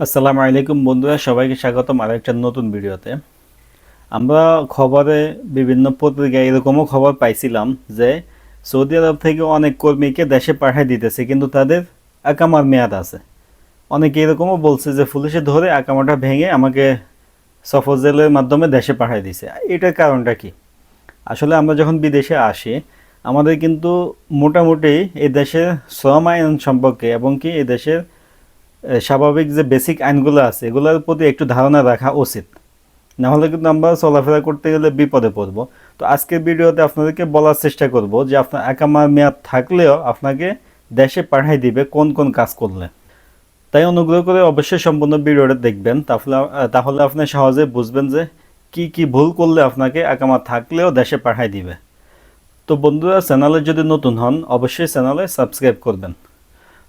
আসসালামু আলাইকুম বন্ধুরা সবাইকে স্বাগতম আর একটা নতুন ভিডিওতে। আমরা খবরে বিভিন্ন পত্রিকায় এরকমও খবর পাইছিলাম যে সৌদি আরব থেকে অনেক কর্মীকে দেশে পাঠিয়ে দিতেছে কিন্তু তাদের আকামার মেয়াদ আছে। অনেকে এরকমও বলছে যে পুলিশে ধরে আকামাটা ভেঙে আমাকে সফর জেলের মাধ্যমে দেশে পাঠিয়ে দিছে। এটার কারণটা কি? আসলে আমরা যখন বিদেশে আসি আমাদের কিন্তু মোটামুটি এই দেশের শ্রম আইন সম্পর্কে এবং কি এই দেশের এ, স্বাভাবিক যে বেসিক আইনগুলো আছে, এগুলোর প্রতি একটু ধারণা রাখা উচিত। নাহলে কিন্তু আমরা চলাফেরা করতে গেলে বিপদে পড়ব। তো আজকের ভিডিওতে আপনাদেরকে বলার চেষ্টা করব যে আপনার একামার মেয়াদ থাকলেও আপনাকে দেশে পাঠাই দিবে কোন কোন কাজ করলে। তাই অনুগ্রহ করে অবশ্যই সম্পূর্ণ ভিডিওটা দেখবেন। তাহলে তাহলে আপনি সহজে বুঝবেন যে কি কি ভুল করলে আপনাকে একামা থাকলেও দেশে পাঠাই দিবে। তো বন্ধুরা, চ্যানেলে যদি নতুন হন, অবশ্যই চ্যানেলে সাবস্ক্রাইব করবেন।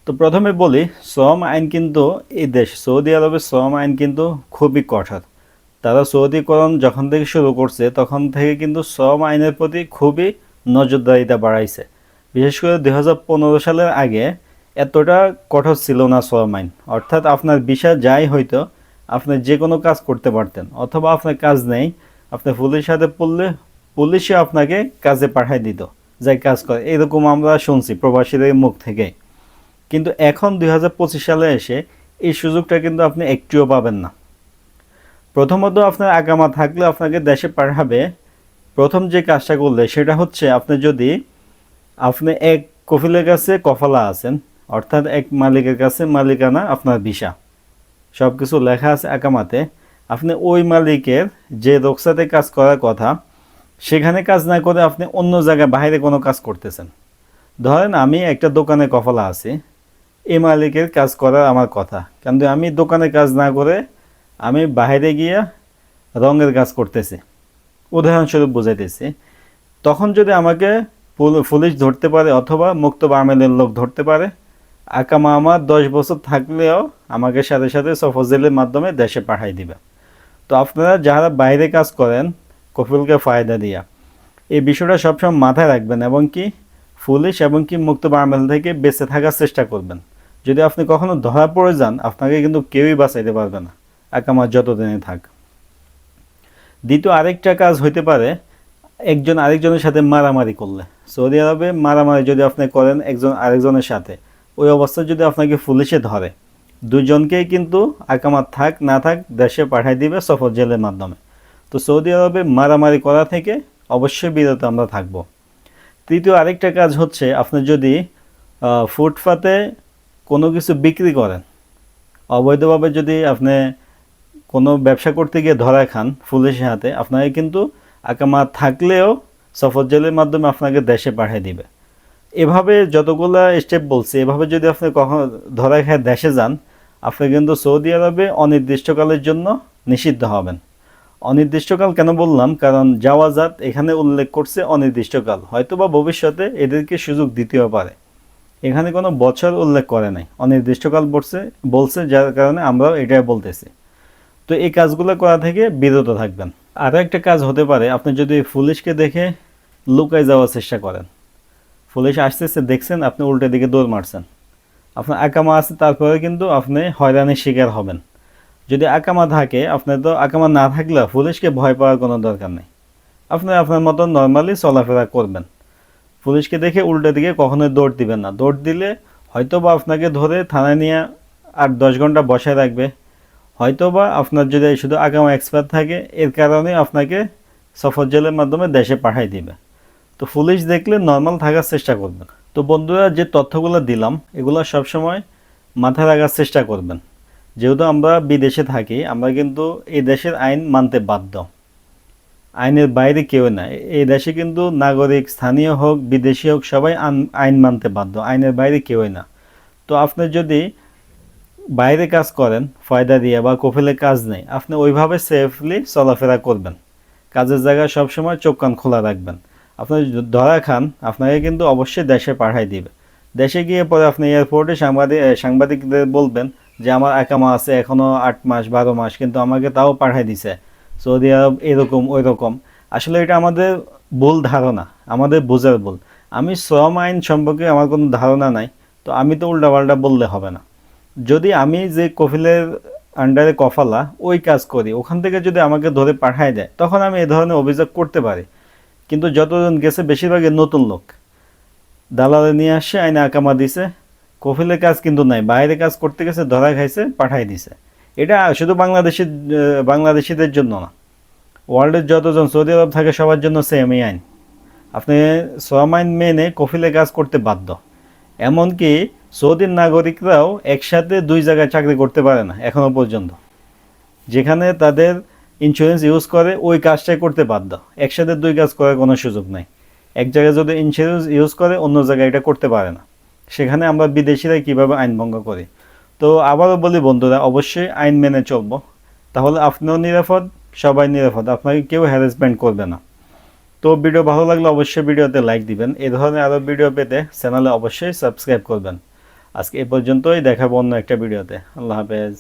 তো প্রথমে বলি, শ্রম আইন কিন্তু এই দেশ, সৌদি আরবের শ্রম আইন কিন্তু খুবই কঠোর। তারা সৌদিকরণ যখন থেকে শুরু করছে, তখন থেকে কিন্তু শ্রম আইনের প্রতি খুবই নজরদারিতা বাড়াইছে। বিশেষ করে দু হাজার পনেরো সালের আগে এতটা কঠোর ছিল না শ্রম আইন। অর্থাৎ আপনার বিষয় যাই হয়তো আপনি যে কোনো কাজ করতে পারতেন, অথবা আপনার কাজ নেই, আপনি পুলিশের সাথে পড়লে পুলিশে আপনাকে কাজে পাঠাই দিত যাই কাজ করে। এরকম আমরা শুনছি প্রবাসীদের মুখ থেকে। কিন্তু এখন দুই হাজার পঁচিশ সালে এসে এই সুযোগটা কিন্তু আপনি একটুও পাবেন না। প্রথমত আপনার আগামা থাকলে আপনাকে দেশে পাঠাবে। প্রথম যে কাজটা করলে সেটা হচ্ছে আপনি যদি আপনি এক কফিলের কাছে কফালা আছেন, অর্থাৎ এক মালিকের কাছে মালিকানা আপনার ভিসা সব কিছু লেখা আছে আকামাতে আপনি ওই মালিকের যে রোকসাতে কাজ করার কথা, সেখানে কাজ না করে আপনি অন্য জায়গায় বাইরে কোনো কাজ করতেছেন। ধরেন আমি একটা দোকানে কফলা আছি এই মালিকের কাজ করার আমার কথা। কিন্তু আমি দোকানে কাজ না করে আমি বাইরে গিয়া রঙের কাজ করতেছি। উদাহরণস্বরূপ বুঝাইতেছি, তখন যদি আমাকে পুল- পুলিশ ধরতে পারে অথবা মুক্ত আমেলের লোক ধরতে পারে আকামা আমার দশ বছর থাকলেও আমাকে সাথে সাথে সফর জেলের মাধ্যমে দেশে পাঠাই দিবে। তো আপনারা যারা বাইরে কাজ করেন কফিলকে ফায়দা দিয়া। এই বিষয়টা সবসময় মাথায় রাখবেন এবং কি পুলিশ এবং কি মুক্ত বার্মেল থেকে বেঁচে থাকার চেষ্টা করবেন। যদি আপনি কখনো ধরা পড়ে যান, আপনাকে কিন্তু কেউই বাঁচাইতে পারবে না। একামা যতদিনে থাক। দ্বিতীয় আরেকটা কাজ হইতে পারে, একজন আরেকজনের সাথে মারামারি করলে। সৌদি আরবে মারামারি যদি আপনি করেন একজন আরেকজনের সাথে, ওই অবস্থায় যদি আপনাকে পুলিশে ধরে, দুজনকেই কিন্তু আকামাত থাক, না থাক, দেশে পাঠাই দিবে সফর জেলের মাধ্যমে। তো সৌদি আরবে মারামারি করা থেকে অবশ্যই বিরত আমরা থাকব। তৃতীয় আরেকটা কাজ হচ্ছে, আপনি যদি ফুটপাতে কোনো কিছু বিক্রি করেন। অবৈধভাবে যদি আপনি কোনো ব্যবসা করতে গিয়ে ধরা খান পুলিশের হাতে, আপনাকে কিন্তু আকামা থাকলেও সফর জেলের মাধ্যমে আপনাকে দেশে পাঠিয়ে দিবে। এভাবে যতগুলো স্টেপ বলছি, এভাবে যদি আপনি কখনো ধরা খায় দেশে যান, আপনি কিন্তু সৌদি আরবে অনির্দিষ্টকালের জন্য নিষিদ্ধ হবেন। অনির্দিষ্টকাল কেন বললাম? কারণ যাওয়া জাওয়াজাত এখানে উল্লেখ করছে অনির্দিষ্টকাল। হয়তোবা ভবিষ্যতে এদেরকে সুযোগ দিতেও পারে। এখানে কোনো বছর উল্লেখ করে নাই। অনির্দিষ্টকাল বলছে বলছে, যার কারণে আমরাও এটাই বলতেছি। তো এই কাজগুলো করা থেকে বিরত থাকবেন। আরও একটা কাজ হতে পারে, আপনি যদি পুলিশকে দেখে লুকায় যাওয়ার চেষ্টা করেন। পুলিশ আসতেছে, দেখছেন, আপনি উল্টো দিকে দৌড় মারছেন। আপনার আকামা আছে তারপরে কিন্তু আপনি হয়রানির শিকার হবেন। যদি আকামা থাকে আপনার তো আকামা না থাকলে পুলিশকে ভয় পাওয়ার কোনো দরকার নেই। আপনি আপনার মতো নর্মালি চলাফেরা করবেন। পুলিশকে দেখে উল্টো দিকে কখনোই দৌড় দিবেন না। দৌড় দিলে হয়তো বা আপনাকে ধরে থানায় নিয়ে আট দশ ঘণ্টা বসায় রাখবে। হয়তো বা আপনার যদি শুধু আগামা এক্সপায়ার থাকে, এর কারণে আপনাকে সফর জেলের মাধ্যমে দেশে পাঠাই দিবে। তো পুলিশ দেখলে নর্মাল থাকার চেষ্টা করবেন তো বন্ধুরা, যে তথ্যগুলো দিলাম, এগুলো সবসময় মাথায় রাখার চেষ্টা করবেন। যেহেতু আমরা বিদেশে থাকি, আমরা কিন্তু এই দেশের আইন মানতে বাধ্য। আইনের বাইরে কেউ না এই দেশে কিন্তু নাগরিক, স্থানীয় হোক, বিদেশি হোক, সবাই আইন মানতে বাধ্য। আইনের বাইরে কেউই না। তো আপনি যদি বাইরে কাজ করেন, ফয়দা দিয়ে বা কফিলে কাজ নেই, আপনি ওইভাবে সেফলি চলাফেরা করবেন। কাজের জায়গায় সবসময় চোখ কান খোলা রাখবেন। আপনি ধরা খান, আপনাকে কিন্তু অবশ্যই দেশে পাঠাই দিবে। দেশে গিয়ে পরে আপনি এয়ারপোর্টে সাংবাদিক সাংবাদিকদের বলবেন যে, আমার একামা আছে এখনও আট মাস, বারো মাস, কিন্তু আমাকে তাও পাঠাই দিছে। সৌদি আরব এরকম ওই রকম আসলে এটা আমাদের ভুল ধারণা, আমাদের বোঝার ভুল। আমি শ্রম আইন সম্পর্কে আমার কোনো ধারণা নাই, তো আমি তো উল্টাপাল্টা বললে হবে না। যদি আমি যে কফিলের আন্ডারে কফালা, ওই কাজ করি, ওখান থেকে যদি আমাকে ধরে পাঠায় দেয়, তখন আমি এ ধরনের অভিযোগ করতে পারি। কিন্তু যতজন গেছে, বেশিরভাগই নতুন লোক। দালালে নিয়ে আসছে আইনে আকামা দিছে। কফিলের কাজ কিন্তু নাই, বাইরে কাজ করতে গেছে, ধরা খাইছে পাঠাই দিছে। এটা শুধু বাংলাদেশি বাংলাদেশিদের জন্য না। ওয়ার্ল্ডের যতজন সৌদি আরব থাকে, সবার জন্য সেমই আইন। আপনি সোয়াম আইন মেনে কফিলে কাজ করতে বাধ্য। এমনকি সৌদির নাগরিকরাও একসাথে দুই জায়গায় চাকরি করতে পারে না এখনও পর্যন্ত। যেখানে তাদের ইন্স্যুরেন্স ইউজ করে, ওই কাজটাই করতে বাধ্য। একসাথে দুই কাজ করার কোনো সুযোগ নাই। এক জায়গায় যদি ইন্স্যুরেন্স ইউজ করে, অন্য জায়গায় এটা করতে পারে না। সেখানে আমরা বিদেশিরা কীভাবে আইন ভঙ্গ করি? তো আবারও বলি বন্ধুরা, অবশ্যই আইন মেনে চলবো। তাহলে আপনিও নিরাপদ, সবাই নিরাপদ, আপনাকে কেউ হ্যারাসমেন্ট করবে না। তো ভিডিও ভালো লাগলে অবশ্যই ভিডিওতে লাইক দিবেন। এ ধরনের আরও ভিডিও পেতে চ্যানেলে অবশ্যই সাবস্ক্রাইব করবেন। আজকে এ পর্যন্তই, দেখাবো অন্য একটা ভিডিওতে আল্লাহ হাফেজ।